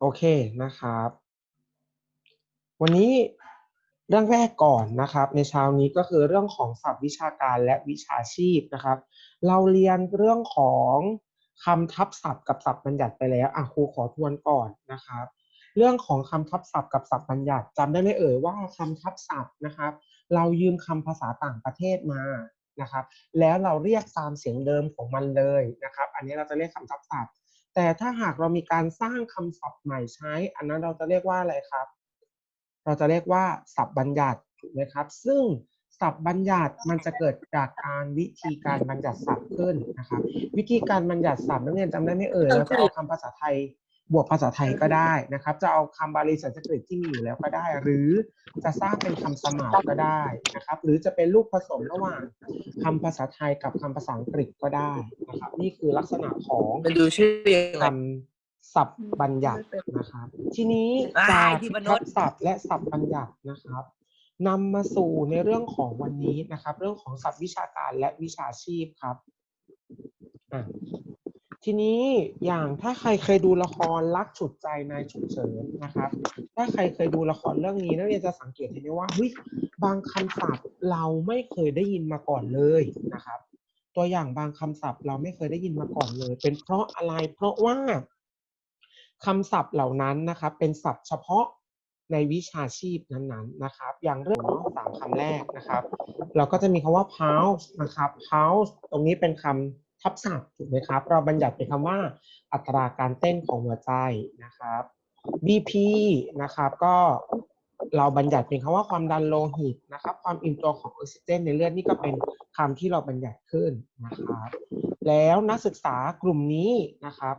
โอเคนะครับ วันนี้เรื่องแรกก่อนนะครับ ในเช้านี้ก็คือเรื่องของศัพท์วิชาการและวิชาชีพนะครับ เราเรียนเรื่องของคำทับศัพท์กับศัพท์บัญญัติไปแล้วอะครูขอทวนก่อนนะครับ เรื่องของคำทับศัพท์กับศัพท์บัญญัติจำได้ไหมเอ่ยว่าคำทับศัพท์นะครับ เรายืมคำภาษาต่างประเทศมานะครับ แล้วเราเรียกตามเสียงเดิมของมันเลยนะครับ อันนี้เราจะเรียกคำทับศัพท์ แต่ถ้าหากเรามีการสร้างคำศัพท์ใหม่ใช้ อันนั้นเราจะเรียกว่าอะไรครับ เราจะเรียกว่าศัพท์บัญญัติถูกไหมครับ ซึ่งศัพท์บัญญัติมันจะเกิดจากการวิธีการบัญญัติศัพท์ขึ้นนะครับ วิธีการบัญญัติศัพท์นักเรียนจำได้ไหมเอ่ยเราจะเอาคำภาษาไทย บวกภาษาไทยก็ได้นะครับ จะเอาคำบาลีสันสกฤตที่มีอยู่แล้วก็ได้ หรือจะสร้างเป็นคำสมาร์ทก็ได้นะครับ หรือจะเป็นลูกผสมระหว่างคำภาษาไทยกับคำภาษาอังกฤษก็ได้นะครับ นี่คือลักษณะของมันดูชื่อยังไงคำศัพท์บัญญัตินะครับ ทีนี้อ่าจากที่มนุทัษย์บศัพท์และศัพท์บัญญัตินะครับนำมาสู่ในเรื่องของวันนี้นะครับ เรื่องของศัพท์วิชาการและวิชาชีพครับอะ ทีนี้อย่างถ้าใครเคยดูละครรักฉุดใจนายฉุกเฉินนะครับ ถ้าใครเคยดูละครเรื่องนี้นักเรียนจะสังเกตเห็นได้ว่าเฮ้ยบางคำศัพท์เราไม่เคยได้ยินมาก่อนเลยนะครับ ตัวอย่างบางคำศัพท์เราไม่เคยได้ยินมาก่อนเลย เป็นเพราะอะไรเพราะว่าคำศัพท์เหล่านั้นนะครับ เป็นศัพท์เฉพาะในวิชาชีพนั้นๆนะครับ อย่างเรื่องของสามคำแรกนะครับ เราก็จะมีคำว่า pulse นะครับ pulse ตรงนี้เป็นคำ ทับศัพท์ถูกไหมครับ เราบัญญัติเป็นคำว่าอัตราการเต้นของหัวใจนะครับ BP นะครับก็เราบัญญัติเป็นคำว่าความดันโลหิตนะครับ ความอิ่มตัวของออกซิเจนในเลือดนี่ก็เป็นคำที่เราบัญญัติขึ้นนะครับ แล้วนักศึกษากลุ่มนี้นะครับ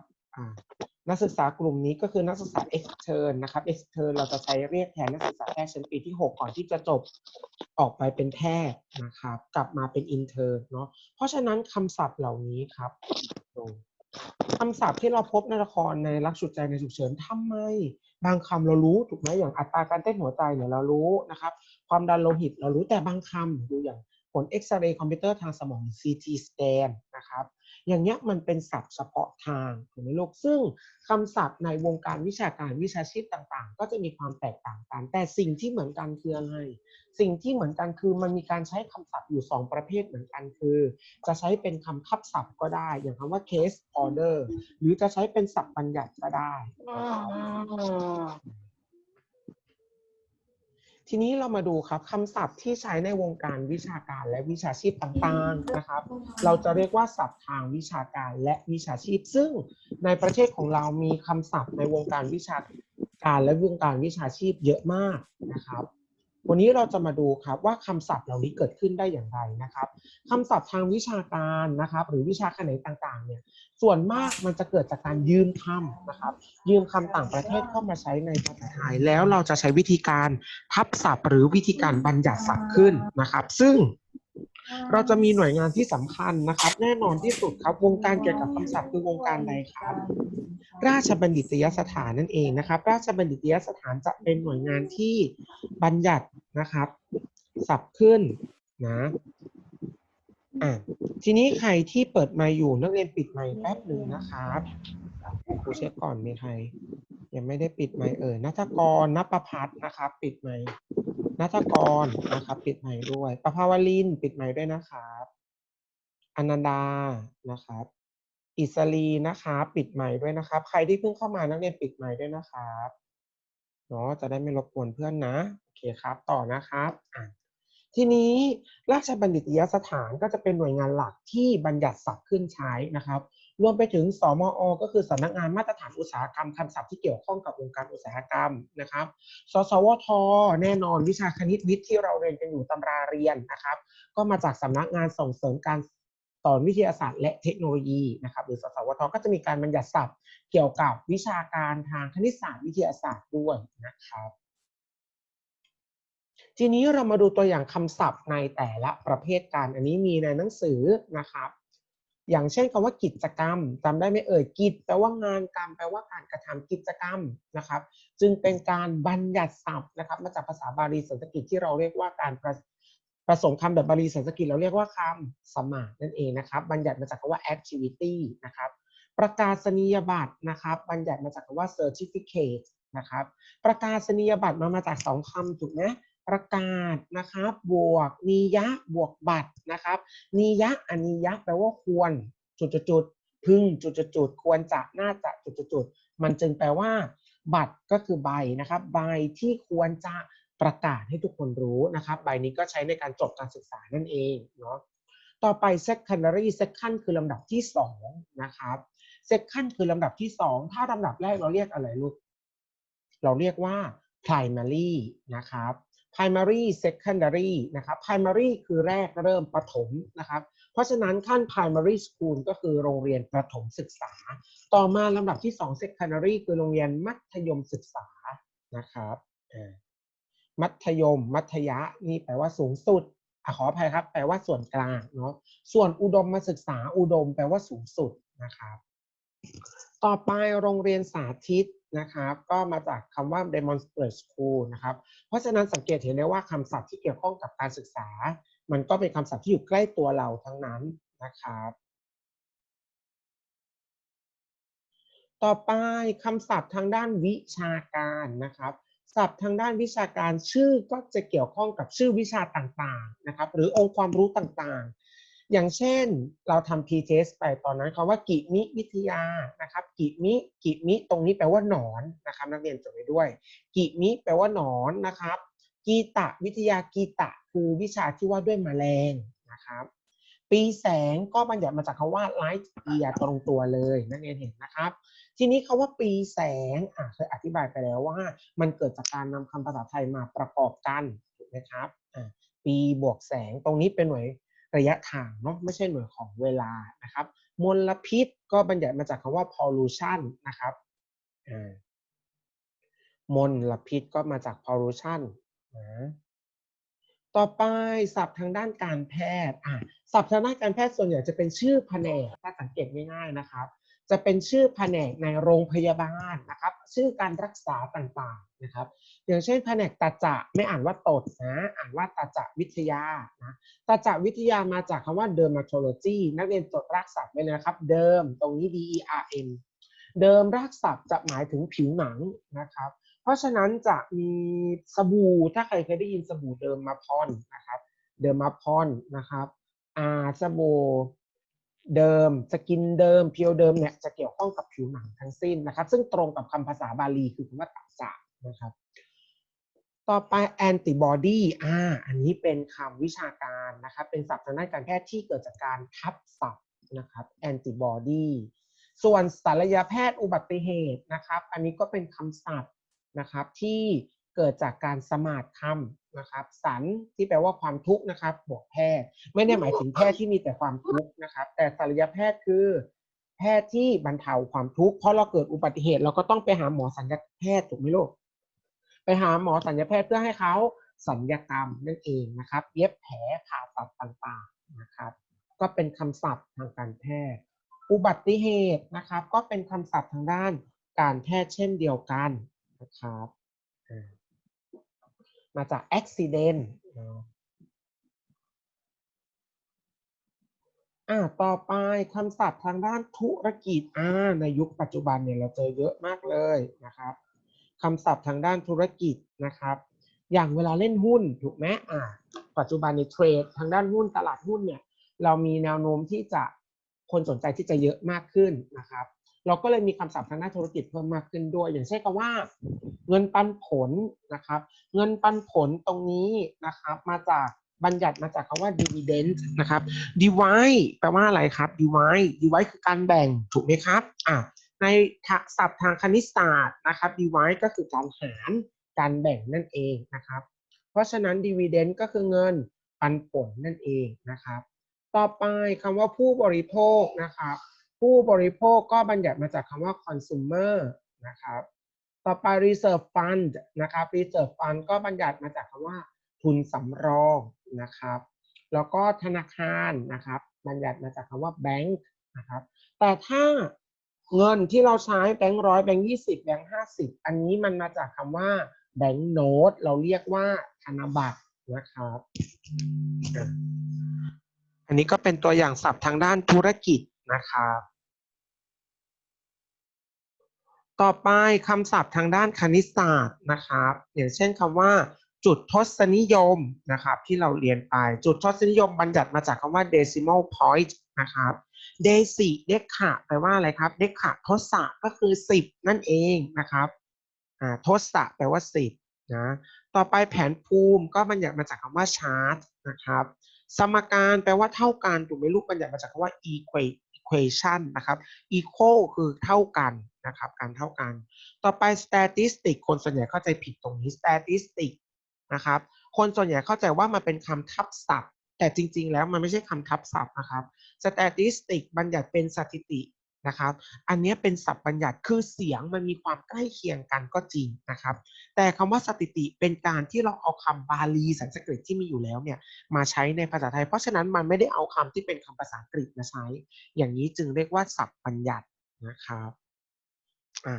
นักศึกษากลุ่มนี้ก็คือนักศึกษา extern นะครับ extern เราจะใช้เรียกแทนนักศึกษาแพทย์ชั้นปีที่ 6 ก่อนที่จะจบออกไปเป็นแพทย์นะครับ กลับมาเป็น intern เนาะเพราะฉะนั้นคำศัพท์เหล่านี้ครับดูคำศัพท์ที่เราพบในละครในรักฉุดใจในฉุกเฉินทำไม บางคำเรารู้ถูกไหมอย่างอัตราการเต้นหัวใจเนี่ยเรารู้นะครับ ความดันโลหิตเรารู้แต่บางคำดูอย่างผลเอ็กซเรย์คอมพิวเตอร์ทางสมอง CT scan นะครับ อย่างเงี้ยมันเป็นศัพท์เฉพาะทางถูกไหมลูกซึ่งคำศัพท์ในวงการวิชาการวิชาชีพต่างๆ ก็จะมีความแตกต่างกัน แต่สิ่งที่เหมือนกันคืออะไรสิ่งที่เหมือนกันคือมันมีการใช้คำศัพท์อยู่ 2 ประเภทเหมือนกันคือ จะใช้เป็นคำทับศัพท์ก็ได้ อย่างคำว่า case order หรือจะใช้เป็นศัพท์บัญญัติก็ได้ ทีนี้เรามาดูครับคำศัพท์ที่ใช้ในวงการวิชาการและวิชาชีพต่างๆนะครับ เราจะเรียกว่าศัพท์ทางวิชาการและวิชาชีพ ซึ่งในประเทศของเรามีคำศัพท์ในวงการวิชาการและวงการวิชาชีพเยอะมากนะครับ วันนี้เราจะมาดูครับว่าคำศัพท์เหล่านี้เกิดขึ้นได้อย่างไรนะครับคำศัพท์ทางวิชาการนะครับ หรือวิชาแขนงต่างๆเนี่ยส่วนมากมันจะเกิดจากการยืมคำนะครับ ยืมคำต่างประเทศเข้ามาใช้ในภาษาไทยแล้วเราจะใช้วิธีการทับศัพท์ หรือวิธีการบัญญัติศัพท์ขึ้นนะครับ ซึ่ง เราจะมีหน่วยงานที่สำคัญนะครับ แน่นอนที่สุดครับวงการเกี่ยวกับคำศัพท์คือวงการใดครับ ราชบัณฑิตยสถานนั่นเองนะครับ ราชบัณฑิตยสถานจะเป็นหน่วยงานที่บัญญัตินะครับศัพท์ขึ้นนะอะทีนี้ใครที่เปิดไมค์อยู่นักเรียนปิดไมค์แป๊บหนึ่งนะครับครูเช็คก่อนมีใคร ยังไม่ได้ปิดไมค์เอ่ยนัทกรนภพัฒน์นะครับ ปิดไมค์ นัทกรนะครับ ปิดไมค์ด้วยประภาวลินปิดไมค์ด้วยนะครับอนันดานะครับ อิสรีนะครับปิดไมค์ด้วยนะครับ ใครที่เพิ่งเข้ามานักเรียนปิดไมค์ด้วยนะครับเนาะจะได้ไม่รบกวนเพื่อนนะโอเคครับ ต่อนะครับอะทีนี้ราชบัณฑิตยสถานก็จะเป็นหน่วยงานหลักที่บัญญัติศัพท์ขึ้นใช้นะครับ รวมไปถึงสมอ ก็คือสำนักงานมาตรฐานอุตสาหกรรมคำศัพท์ที่เกี่ยวข้องกับวงการอุตสาหกรรมนะครับ สสวท แน่นอนวิชาคณิตวิทย์ที่เราเรียนกันอยู่ตำราเรียนนะครับ ก็มาจากสำนักงานส่งเสริมการสอนวิทยาศาสตร์และเทคโนโลยีนะครับ หรือสสวท ก็จะมีการบัญญัติศัพท์ เกี่ยวกับวิชาการทางคณิตศาสตร์วิทยาศาสตร์ด้วยนะครับทีนี้เรามาดูตัวอย่างคำศัพท์ในแต่ละประเภทกัน อันนี้มีในหนังสือนะครับ อย่างเช่นคำว่ากิจกรรมจำได้ไหมเอ่ยกิจแปลว่างานกรรมแปลว่าการกระทำกิจกรรมนะครับ จึงเป็นการบัญญัติศัพท์นะครับ มาจากภาษาบาลีสันสกฤตที่เราเรียกว่าการประผสมคำแบบบาลีสันสกฤตเราเรียกว่าคำสมานั่นเองนะครับ บัญญัติมาจากคำว่า activity นะครับ ประกาศนียบัตรนะครับ บัญญัติมาจากคำว่า certificate นะครับ ประกาศนียบัตรมามาจากสองคำถูกไหม ประกาศนะครับบวกนิยะบวกบัตรนะครับนิยะอันนิยะแปลว่าควรจุดจุดจุดๆพึงจุดจุดจุดๆควรจะน่าจะจุดจุดจุดๆมันจึงแปลว่า บัตรก็คือใบนะครับ ใบที่ควรจะประกาศให้ทุกคนรู้นะครับ ใบนี้ก็ใช้ในการจบการศึกษานั่นเองเนาะต่อไป secondary second คือลำดับที่สองนะครับ second คือลำดับที่สองถ้าลำดับแรกเราเรียกอะไรลูกเราเรียกว่า primary นะครับ primary secondary นะครับ primary คือแรกเริ่มประถมนะครับ เพราะฉะนั้นขั้น primary school ก็คือโรงเรียนประถมศึกษา ต่อมาลำดับที่ 2 secondary คือโรงเรียนมัธยมศึกษานะครับมัธยม มัธยะนี่แปลว่าสูงสุดอขออภัยครับ แปลว่าส่วนกลางเนาะส่วนอุดมมาศึกษาอุดม แปลว่าสูงสุดนะครับ ต่อไปโรงเรียนสาธิต นะครับก็มาจากคำว่า demonstrate school นะครับ เพราะฉะนั้นสังเกตเห็นได้ว่าคำศัพท์ที่เกี่ยวข้องกับการศึกษา มันก็เป็นคำศัพท์ที่อยู่ใกล้ตัวเราทั้งนั้นนะครับ ต่อไปคำศัพท์ทางด้านวิชาการนะครับศัพท์ทางด้านวิชาการชื่อก็จะเกี่ยวข้องกับชื่อวิชาต่างๆนะครับ หรือองค์ความรู้ต่างๆ อย่างเช่นเราทำ p-test ไปตอนนั้นคำว่ากิมิวิทยานะครับกิมิกิมิตรงนี้แปลว่าหนอนนะครับนักเรียนจดไว้ด้วยกิมิแปลว่าหนอนนะครับกีตะวิทยากีตะคือวิชาที่ว่าด้วยแมลงนะครับ ปีแสงก็บัญญัติมาจากคำว่า light year ตรงตัวเลยนักเรียนเห็นนะครับ ทีนี้คาว่าปีแสงอะเคยอธิบายไปแล้วว่า มันเกิดจากการนำคำภาษาไทยมาประกอบกันถูกไหมครับอะปีบวกแสงตรงนี้เป็นหน่วย ระยะทางเนาะไม่ใช่หน่วยของเวลานะครับ มลพิษก็บัญญัติมาจากคำว่า pollution นะครับมลพิษก็มาจาก pollution นะต่อไปศัพท์ทางด้านการแพทย์อะศัพท์ทางด้านการแพทย์ส่วนใหญ่จะเป็นชื่อแผนกถ้าสังเกตง่ายๆนะครับ จะเป็นชื่อแผนกในโรงพยาบาลนะครับ ชื่อการรักษาต่างๆนะครับ อย่างเช่นแผนกตาจะไม่อ่านว่าตดนะอ่านว่าตาจะวิทยานะตาจะวิทยามาจากคำว่า dermatology นักเรียนจดรากศัพท์ไว้เลยนะครับ เดิมตรงนี้ d e r m เดิมรากศัพท์จะหมายถึงผิวหนังนะครับ เพราะฉะนั้นจะมีสบู่ถ้าใครเคยได้ยินสบู่เดิมมาพอนนะครับ เดิมมาพอนนะครับอ่าสบู่ เดิม สกินเดิมเพียวเดิมเนี่ยจะเกี่ยวข้องกับผิวหนังทั้งสิ้นนะครับ ซึ่งตรงกับคำภาษาบาลีคือคำว่าตัจจะนะครับ ต่อไป antibody อ่าอันนี้เป็นคำวิชาการนะครับ เป็นศัพท์ทางด้านการแพทย์ที่เกิดจากการทับศัพท์นะครับ antibody ส่วนศัลยแพทย์อุบัติเหตุนะครับ อันนี้ก็เป็นคำศัพท์นะครับที่เกิดจากการสมาทคำ นะครับ สันที่แปลว่าความทุกข์นะครับ บวกแพทย์ ไม่ได้หมายถึงแพทย์ที่มีแต่ความทุกข์นะครับ แต่ศัลยแพทย์คือ แพทย์ที่บรรเทาความทุกข์เพราะเราเกิดอุบัติเหตุ เราก็ต้องไปหาหมอสัญญาแพทย์ถูกไหมลูกไปหาหมอสัญญาแพทย์เพื่อให้เขาสัญญกรรมนั่นเองนะครับ เย็บแผลผ่าตัดต่างๆนะครับ ก็เป็นคำศัพท์ทางการแพทย์ อุบัติเหตุนะครับ ก็เป็นคำศัพท์ทางด้านการแพทย์เช่นเดียวกันนะครับ มาจาก accident เนอ่าต่อไปคำศัพท์ทางด้านธุรกิจอ่าในยุคปัจจุบันเนี่ยเราเจอเยอะมากเลยนะครับคำศัพท์ทางด้านธุรกิจนะครับ อย่างเวลาเล่นหุ้นถูกไหมอ่า ปัจจุบันในเทรดทางด้านหุ้นตลาดหุ้นเนี่ย เรามีแนวโน้มที่จะคนสนใจที่จะเยอะมากขึ้นนะครับ เราก็เลยมีคำศัพท์ทางด้านธุรกิจเพิ่มมากขึ้นด้วย อย่างเช่นคำว่า เงินปันผลนะครับ เงินปันผลตรงนี้นะครับ มาจากบัญญัติมาจากคำว่า dividend นะครับ divide แปลว่าอะไรครับ divide divide คือการแบ่งถูกไหมครับอะในศัพท์ทางคณิตศาสตร์นะครับ divide ก็คือการหารการแบ่งนั่นเองนะครับ เพราะฉะนั้น dividend ก็คือเงินปันผลนั่นเองนะครับ ต่อไปคำว่าผู้บริโภคนะครับ ผู้บริโภคก็บัญญัติมาจากคำว่า consumer นะครับ ต่อไป reserve fund นะครับ reserve fund ก็บัญญัติมาจากคำว่า ทุนสำรองนะครับ แล้วก็ธนาคารนะครับ บัญญัติมาจากคำว่า bank นะครับ แต่ถ้าเงินที่เราใช้แบงค์ร้อยแบงค์ยี่สิบแบงค์ห้าสิบอันนี้มันมาจากคำว่าแบงค์โน้ตเราเรียกว่าธนบัตรนะครับ อันนี้ก็เป็นตัวอย่างศัพท์ทางด้านธุรกิจ นะครับต่อไปคำศัพท์ทางด้านคณิตศาสตร์นะครับ อย่างเช่นคำว่า จุดทศนิยมนะครับที่เราเรียนไปจุดทศนิยมบัญญัติมาจากคำว่า decimal point นะครับเดซิเดคาแปลว่าอะไรครับ เดคาทศะก็คือ 10 นั่นเองนะครับอ่าทศะแปลว่า 10นะต่อไปแผนภูมิก็บัญญัติมาจากคำว่าชาร์ตนะครับ สมการแปลว่าเท่ากันถูกไหมลูกบัญญัติมาจากคำว่า equa- equation นะครับ equal คือเท่ากันนะครับการเท่ากัน ต่อไป statistic คนส่วนใหญ่เข้าใจผิดตรงนี้ statistic นะครับคนส่วนใหญ่เข้าใจว่ามันเป็นคำทับศัพท์ แต่จริง ๆ แล้วมันไม่ใช่คำทับศัพท์นะครับ statistic บัญญัติเป็นสถิติ นะครับ อันนี้เป็นศัพท์บัญญัติคือเสียงมันมีความใกล้เคียงกันก็จริงนะครับ แต่คำว่าสถิติเป็นการที่เราเอาคำบาลีสันสกฤตที่มีอยู่แล้วเนี่ยมาใช้ในภาษาไทย เพราะฉะนั้นมันไม่ได้เอาคำที่เป็นคำภาษาอังกฤษมาใช้ อย่างนี้จึงเรียกว่าศัพท์บัญญัตินะครับอ่า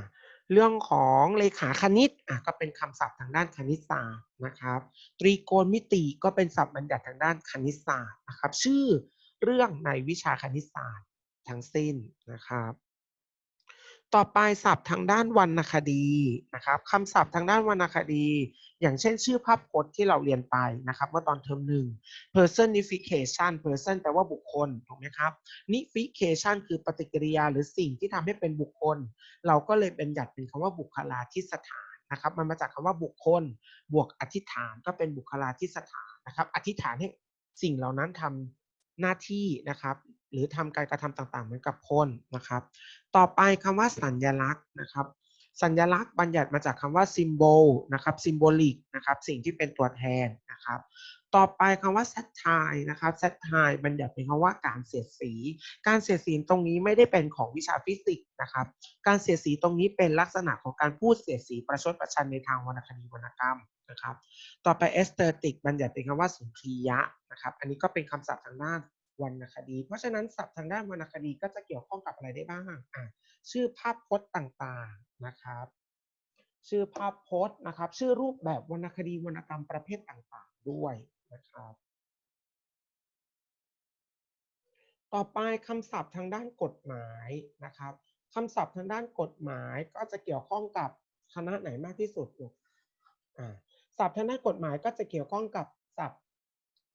เรื่องของเลขาคณิตอะก็เป็นคำศัพท์ทางด้านคณิตศาสตร์นะครับ ตรีโกณมิติก็เป็นศัพท์บัญญัติทางด้านคณิตศาสตร์นะครับ ชื่อเรื่องในวิชาคณิตศาสตร์ ทั้งสิ้นนะครับต่อไปศัพท์ทางด้านวรรณคดีนะครับคำศัพท์ทางด้านวรรณคดี อย่างเช่นชื่อภาพพจน์ที่เราเรียนไปนะครับเมื่อตอนเทอมหนึ่ง personification person แปลว่าบุคคลถูกไหมครับ nification คือปฏิกิริยาหรือสิ่งที่ทำให้เป็นบุคคล เราก็เลยเป็นหยัดเป็นคำว่าบุคลาธิสถานนะครับ มันมาจากคำว่าบุคคล บวกอธิษฐานก็เป็นบุคลาธิสถานนะครับ อธิษฐานให้สิ่งเหล่านั้นทำหน้าที่นะครับ หรือทำการกระทำต่างๆ เหมือนกับคนนะครับ ต่อไปคำว่าสัญลักษณ์นะครับ สัญลักษณ์บัญญัติมาจากคำว่า symbol นะครับ symbolic นะครับสิ่งที่เป็นตัวแทนนะครับต่อไปคำว่า satire นะครับ satire บัญญัติเป็นคำว่าการเสียดสี การเสียดสีตรงนี้ไม่ได้เป็นของวิชาฟิสิกส์นะครับ การเสียดสีตรงนี้เป็นลักษณะของการพูดเสียดสีประชดประชันในทางวรรณคดีวรรณกรรมนะครับ ต่อไป aesthetic บัญญัติเป็นคำว่าสุนทรียะนะครับ อันนี้ก็เป็นคำศัพท์ทางด้าน วรรณคดี เพราะฉะนั้นศัพท์ทางด้านวรรณคดีก็จะเกี่ยวข้องกับอะไรได้บ้างอะชื่อภาพพจน์ต่างๆนะครับ ชื่อภาพพจน์นะครับ ชื่อรูปแบบวรรณคดีวรรณกรรมประเภทต่างๆ ด้วยนะครับ ต่อไปคำศัพท์ทางด้านกฎหมายนะครับคำศัพท์ทางด้านกฎหมายก็จะเกี่ยวข้องกับคณะไหนมากที่สุดอ่าศัพท์ทางด้านกฎหมายก็จะเกี่ยวข้องกับ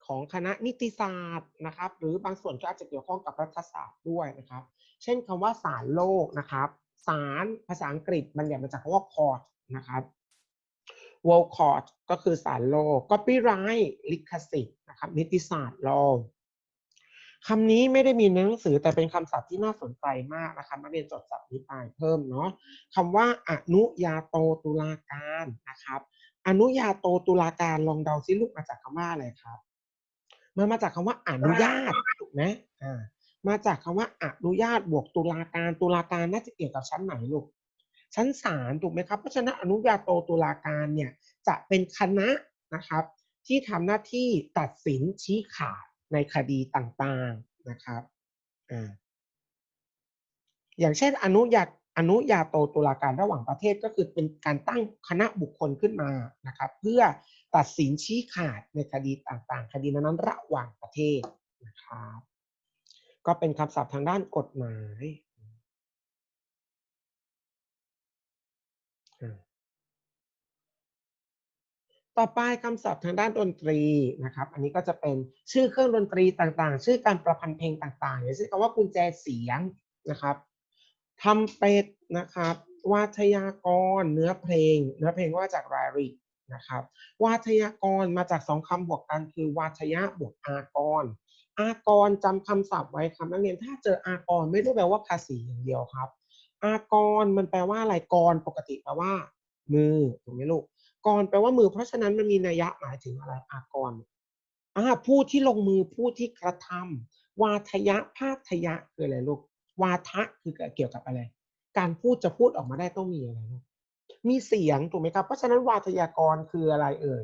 ของคณะนิติศาสตร์นะครับ หรือบางส่วนก็อาจจะเกี่ยวข้องกับรัฐศาสตร์ด้วยนะครับ เช่นคำว่าศาลโลกนะครับศาลภาษาอังกฤษมันอย่างมาจากคำว่า court นะครับ world court ก็คือศาลโลก copyright ลิขสิทธิ์นะครับ นิติศาสตร์ law คำนี้ไม่ได้มีในหนังสือแต่เป็นคำศัพท์ที่น่าสนใจมากนะครับนักเรียนจดศัพท์นี้ไปเพิ่มเนาะคำว่าอนุญาโตตุลาการนะครับ อนุญาโตตุลาการลองเดาซิลูกมาจากคำว่าอะไรครับ มันมาจากคำว่าอนุญาตถูกไหมอ่ามาจากคำว่าอนุญาตบวกตุลาการตุลาการน่าจะเกี่ยวกับชั้นไหนลูกชั้นศาลถูกไหมครับเพราะฉะนั้นอนุญาโตตุลาการเนี่ยจะเป็นคณะนะครับ ที่ทำหน้าที่ตัดสินชี้ขาดในคดีต่างๆนะครับอ่าอย่างเช่นอนุญาตอนุญาโตตุลาการระหว่างประเทศก็คือเป็นการตั้งคณะบุคคลขึ้นมานะครับ เพื่อ ตัดสินชี้ขาดในคดีต่างๆ คดีนั้นๆระหว่างประเทศนะครับก็เป็นคำศัพท์ทางด้านกฎหมายต่อไปคำศัพท์ทางด้านดนตรีนะครับ อันนี้ก็จะเป็นชื่อเครื่องดนตรีต่างๆ ชื่อการประพันธ์เพลงต่างๆอย่างเช่นคำว่ากุญแจเสียงนะครับทำเป็ดนะครับวาทยากร เนื้อเพลง เนื้อเพลงว่าจากรายริก นะครับ วาทยากรมาจากสองคำบวกกันคือ วาทยะบวกอากร อากรจำคำศัพท์ไว้ครับนักเรียนถ้าเจออากรไม่ได้แปลว่าภาษีอย่างเดียวครับ อากรมันแปลว่าอะไรกรปกติแปลว่า มือถูกไหมลูกกรแปลว่ามือ เพราะฉะนั้นมันมีนัยยะหมายถึงอะไรอากรอ่าผู้ที่ลงมือผู้ที่กระทำวาทยะภาทยะคืออะไรลูกวาทะคือเกี่ยวกับอะไร การพูดจะพูดออกมาได้ต้องมีอะไรลูก มีเสียงถูกไหมครับเพราะฉะนั้นวาทยากรคืออะไรเอ่ย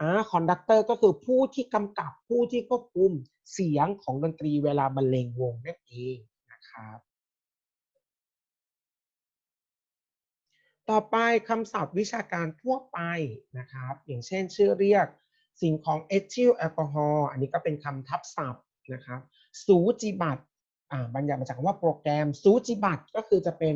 อ่าคอนดักเตอร์ก็คือผู้ที่กำกับผู้ที่ควบคุมเสียงของดนตรีเวลาบรรเลงวงนั่นเองนะครับต่อไปคำศัพท์วิชาการทั่วไปนะครับ อย่างเช่นชื่อเรียกสิ่งของเอทิลแอลกอฮอล์อันนี้ก็เป็นคำทับศัพท์นะครับสูจิบัตอ่าบัญญัติมาจากคำว่าโปรแกรมสูจิบัตก็คือจะเป็น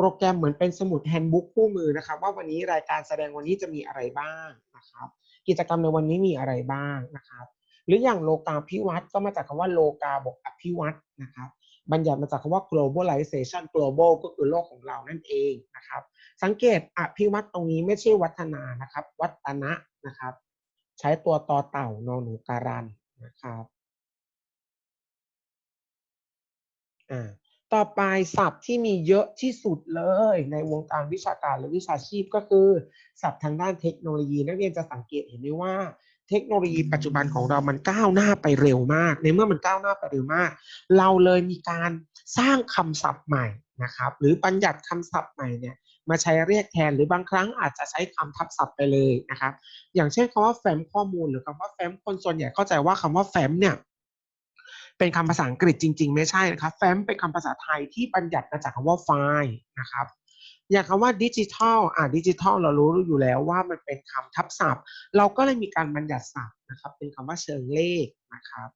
โปรแกรมเหมือนเป็นสมุดแฮนด์บุ๊กคู่มือนะครับ ว่าวันนี้รายการแสดงวันนี้จะมีอะไรบ้างนะครับ กิจกรรมในวันนี้มีอะไรบ้างนะครับ หรืออย่างโลกาภิวัตน์ก็มาจากคำว่าโลกาบวกอภิวัตน์นะครับบัญญัติมาจากคำว่า globalization global ก็คือโลกของเรานั่นเองนะครับ สังเกตอภิวัตตรงนี้ไม่ใช่วัฒนานะครับ วัฒนะนะครับ ใช้ตัวต่อเต่านอนหนูการันนะครับอ่า ต่อไปศัพท์ที่มีเยอะที่สุดเลย ในวงการวิชาการและวิชาชีพก็คือ ศัพท์ทางด้านเทคโนโลยี นักเรียนจะสังเกตเห็นได้ว่า เทคโนโลยีปัจจุบันของเรามันก้าวหน้าไปเร็วมาก ในเมื่อมันก้าวหน้าไปเร็วมาก เราเลยมีการสร้างคำศัพท์ใหม่นะครับ หรือบัญญัติคำศัพท์ใหม่เนี่ยมาใช้เรียกแทนหรือบางครั้งอาจจะใช้คำทับศัพท์ไปเลยนะครับ อย่างเช่นคำว่าแฟ้มข้อมูลหรือคำว่าแฟ้มคนส่วนใหญ่เข้าใจว่าคำว่าแฟ้มเนี่ย เป็นคำภาษาอังกฤษจริง ๆ ไม่ใช่นะครับแฟ้มเป็นคำภาษาไทยที่บัญญัติมาจากคำว่าไฟล์นะครับอย่างคำว่าดิจิทัลอ่าดิจิทัลเรารู้อยู่แล้วว่ามันเป็นคำทับศัพท์ เราก็เลยมีการบัญญัติศัพท์นะครับ เป็นคำว่าเชิงเลขนะครับ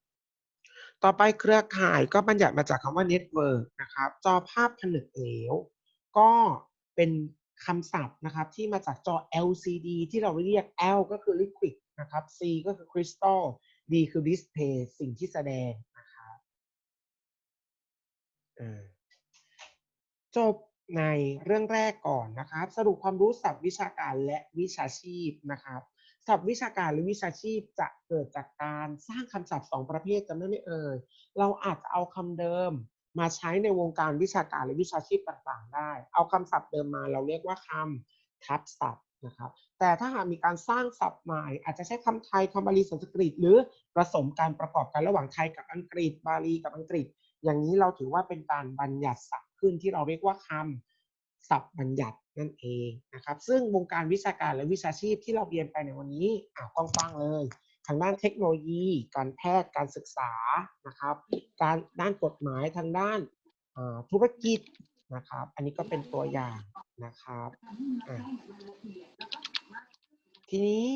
ต่อไปเครือข่ายก็บัญญัติมาจากคำว่าเน็ตเวิร์กนะครับ จอภาพผนึกเหลว ก็เป็นคำศัพท์นะครับที่มาจากจอ LCD ที่เราเรียก L ก็คือ liquid นะครับ C ก็คือ crystal D คือ display สิ่งที่แสดง จบในเรื่องแรกก่อนนะครับ สรุปความรู้ศัพท์วิชาการและวิชาชีพนะครับศัพท์วิชาการหรือวิชาชีพจะเกิดจากการสร้างคำศัพท์สองประเภทจำได้ไหมเอ่ยเราอาจจะเอาคำเดิมมาใช้ในวงการวิชาการหรือวิชาชีพต่างๆ ได้ เอาคำศัพท์เดิมมาเราเรียกว่าคำทับศัพท์นะครับ แต่ถ้าหากมีการสร้างศัพท์ใหม่ อาจจะใช้คำไทยคำบาลีสันสกฤต หรือผสมการประกอบกันระหว่างไทยกับอังกฤษบาลีกับอังกฤษ อย่างนี้เราถือว่าเป็นการบัญญัติศัพท์ขึ้นที่เราเรียกว่าคำศัพท์บัญญัตินั่นเองนะครับ ซึ่งวงการวิชาการและวิชาชีพที่เราเรียนไปในวันนี้อะกว้างๆเลยทางด้านเทคโนโลยี การแพทย์ การศึกษา นะครับ การด้านกฎหมาย ทางด้านธุรกิจ นะครับ อันนี้ก็เป็นตัวอย่างนะครับ ทีนี้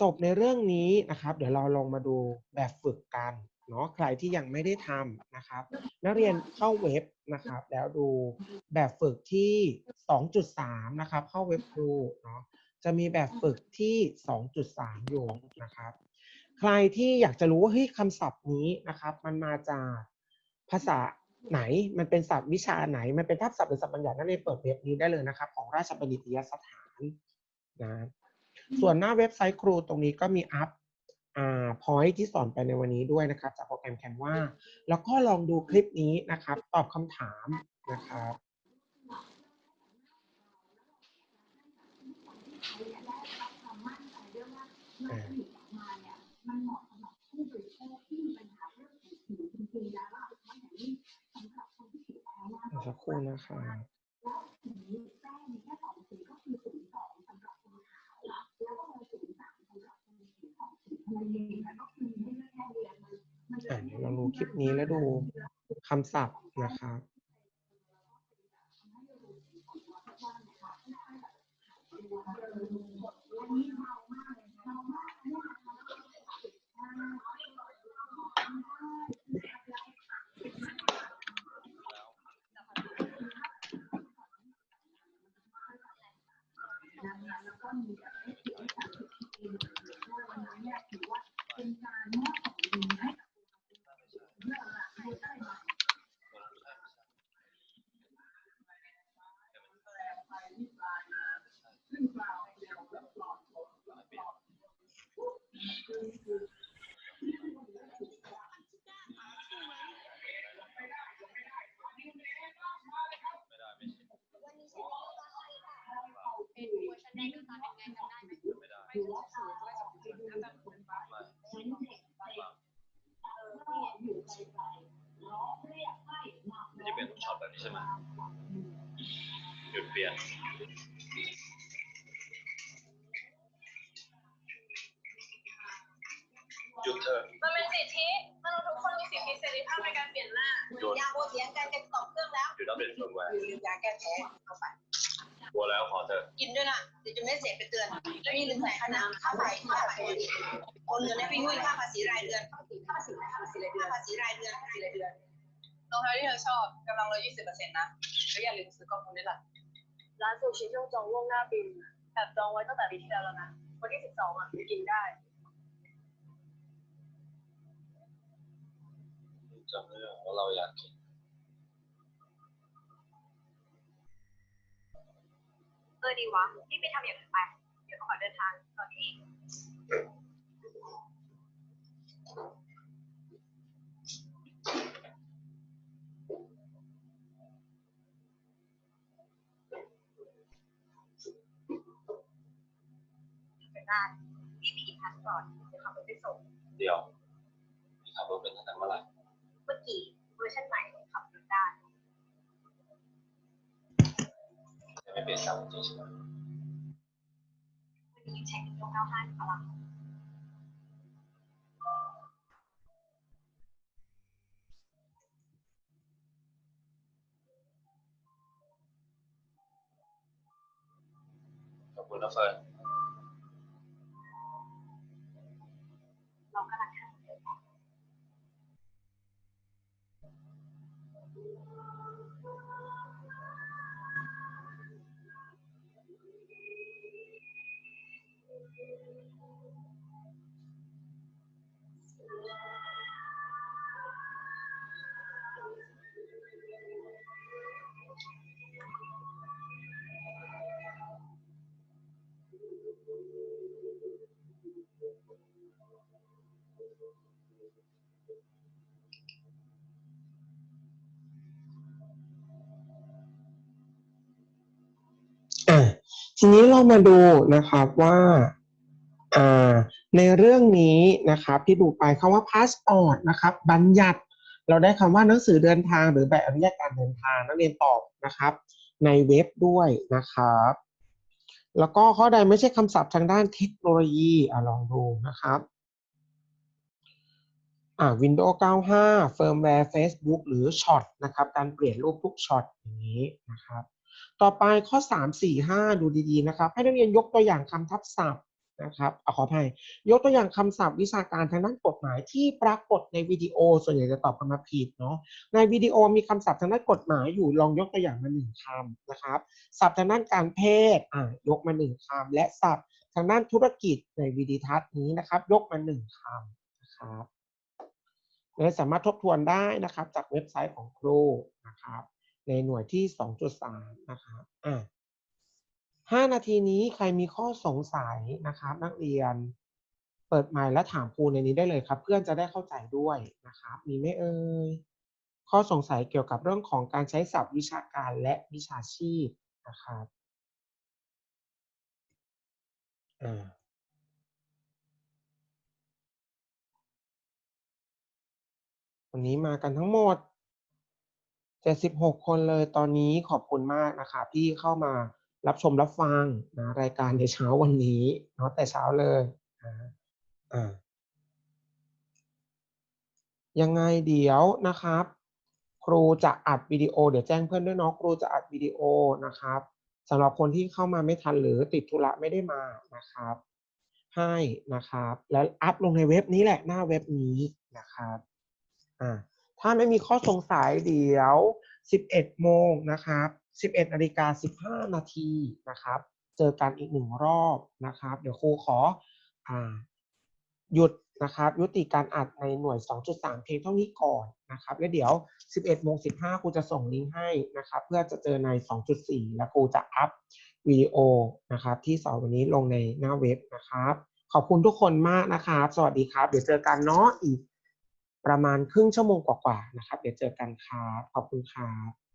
จบในเรื่องนี้นะครับ เดี๋ยวเราลองมาดูแบบฝึกกัน เนาะใครที่ยังไม่ได้ทำนะครับ นักเรียนเข้าเว็บนะครับ แล้วดูแบบฝึกที่ 2.3 นะครับ เข้าเว็บครูเนาะจะมีแบบฝึกที่ 2.3 อยู่นะครับ ใครที่อยากจะรู้ว่าเฮ้ยคำศัพท์นี้นะครับ มันมาจากภาษาไหนมันเป็นศัพท์วิชาไหน มันเป็นทับศัพท์หรือศัพท์บัญญัตินั่นเองเปิดเว็บนี้ได้เลยนะครับ ของราชบัณฑิตยสถานนะส่วนหน้าเว็บไซต์ครูตรงนี้ก็มีอัพอ่า พอยที่สอนไปในวันนี้ด้วยนะครับจากโปรแกรม Canva แล้วก็ลองดูคลิปนี้นะครับ ตอบคำถามนะครับอ่าเดี๋ยวสักครู่นะครับ อ่าลองดูคลิปนี้แล้วดูคำศัพท์นะครับจะเป็นช็อตแบบนี้ใช่ไหมหยุดเปลี่ยน หยุดเถอะ มันเป็นสิทธิมนุษย์ทุกคนมีสิทธิเสรีภาพในการเปลี่ยนหน้า หยุด อยากโอเถียงกันจะตอบเครื่องแล้ว หยุดอัปเดตเฟิร์มแวร์ หรือยาแก้แพ้เข้าไป กลัวแล้วขอ เถอะกินด้วยนะเดี๋ยวจะไม่เสียไปเตือนแล้วอย่าลืมจ่ายค่าน้ำค่าไฟค่าอะไรโอนเงินให้พี่หุ้ยค่าภาษีรายเดือนค่าภาษีค่าภาษีรายเดือนค่าภาษีรายเดือนค่าภาษีรายเดือนรองเท้าที่เธอชอบกำลังลด20%นะแล้วอย่าลืมซื้อกล่องมูลด้วยล่ะร้านซูชิช่วงจองล่วงหน้าบินแอบจองไว้ตั้งแต่ปีที่แล้วแล้วนะวันที่สิบสองอะไปกินได้จำได้ว่าเราอยากกิน ออดีวะนี่ไปทำอย่างอื่นไป เดี๋ยวขอเดินทางตอนนี้ไปได้นี่มีพาสปอร์ตจะขับรถไปส่ง เดี๋ยวพี่ขับรถเป็นตั้งแต่เมื่อไหร่เมื่อกี้เวอร์ชันใหม่ ก้าห้าพลังขอบคุณนะเฟิร์น ทีนี้เรามาดูนะครับว่าอ่า ในเรื่องนี้นะครับที่ดูไปคำว่าพาสปอร์ตนะครับบัญญัติเราได้คำว่าหนังสือเดินทางหรือใบอนุญาตการเดินทางนักเรียนตอบนะครับ ในเว็บด้วยนะครับแล้วก็ข้อใดไม่ใช่คำศัพท์ทางด้านเทคโนโลยีอะลองดูนะครับอ่า Windows 95 Firmware Facebook หรือช็อตนะครับการเปลี่ยนรูปทุกช็อตอย่างนี้นะครับ ต่อไปข้อ 3 4 5 ดูดีๆนะครับ ให้นักเรียนยกตัวอย่างคำทับศัพท์ นะครับเอาขออภัยยกตัวอย่างคำศัพท์วิชาการทางด้านกฎหมายที่ปรากฏในวิดีโอ ส่วนใหญ่จะตอบคำว่าผิดเนาะในวิดีโอมีคำศัพท์ทางด้านกฎหมายอยู่ลองยกตัวอย่างมาหนึ่งคำนะครับศัพท์ทางด้านการแพทย์อ่ายกมาหนึ่งคำและศัพท์ทางด้านธุรกิจในวิดีทัศน์นี้นะครับ ยกมาหนึ่งคำนะครับเราสามารถทบทวนได้นะครับ จากเว็บไซต์ของครูนะครับ ในหน่วยที่ 2.3 นะครับอะ 5 นาทีนี้ใครมีข้อสงสัยนะครับ นักเรียนเปิดไมค์และถามครูในนี้ได้เลยครับ เพื่อนจะได้เข้าใจด้วยนะครับ มีไหมเอ่ยข้อสงสัยเกี่ยวกับเรื่องของการใช้ศัพท์วิชาการและวิชาชีพนะครับอ่าวันนี้มากันทั้งหมด 76 คนเลยตอนนี้ขอบคุณมากนะครับที่เข้ามา รับชมรับฟังนะรายการในเช้าวันนี้เนาะแต่เช้าเลยนะอ่ายังไงเดี๋ยวนะครับ ครูจะอัดวิดีโอ เดี๋ยวแจ้งเพื่อนด้วยเนาะครูจะอัดวิดีโอนะครับสำหรับคนที่เข้ามาไม่ทันหรือติดธุระไม่ได้มานะครับ ให้นะครับ แล้วอัพลงในเว็บนี้แหละหน้าเว็บนี้นะครับอ่าถ้าไม่มีข้อสงสัยเดี๋ยว 11 โมงนะครับ 11นาฬิกา15 นาทีนะครับ เจอกันอีกหนึ่งรอบนะครับ เดี๋ยวครูขออ่าหยุดนะครับ ยุติการอัดในหน่วย 2.3 เพียงเท่านี้ก่อนนะครับแล้วเดี๋ยว 11โมง15 ครูจะส่งลิงก์ให้นะครับ เพื่อจะเจอใน 2.4 แล้วครูจะอัพวิดีโอนะครับ ที่สอนวันนี้ลงในหน้าเว็บนะครับ ขอบคุณทุกคนมากนะครับ สวัสดีครับ เดี๋ยวเจอกันเนาะอีกประมาณครึ่งชั่วโมงกว่าๆนะครับ เดี๋ยวเจอกันครับ ขอบคุณครับ